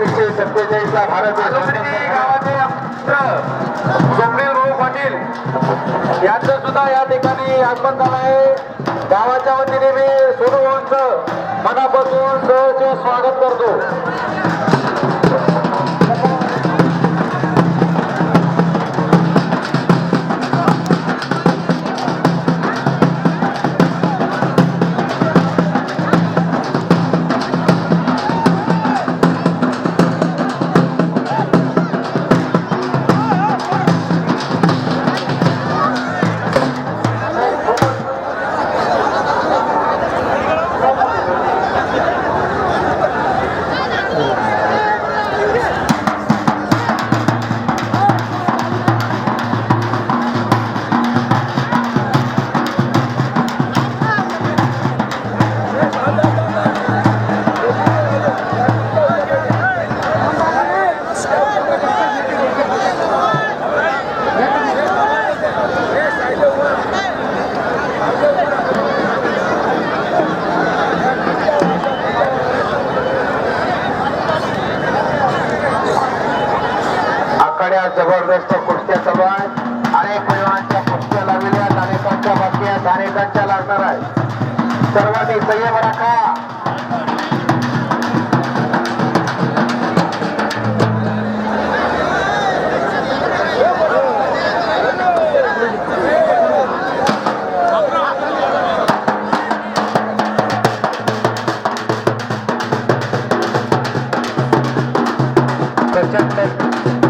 एकोणीसशे सत्तेचाळीसला भारत गावाचे सुमरील भाऊ पाटील यांचं सुद्धा या ठिकाणी आगमन झालं आहे. गावाच्या वतीने मी सोनूभाऊंचं मनापासून सहज स्वागत करतो. आखाड्यात कुस्त्या चालू आहेत अनेक महिलांच्या कुस्त्या लागलेल्या अनेकांच्या बातम्या अनेकांच्या लागणार आहेत. सर्वांनी संयम राखा. प्रचंड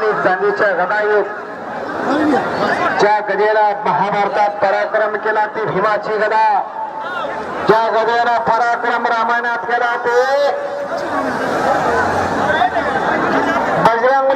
चांदीच्या गदायुग ज्या गदेला महाभारतात पराक्रम केला ती भीमाची गदा. ज्या गदेला पराक्रम रामायणात केला ते बजरंग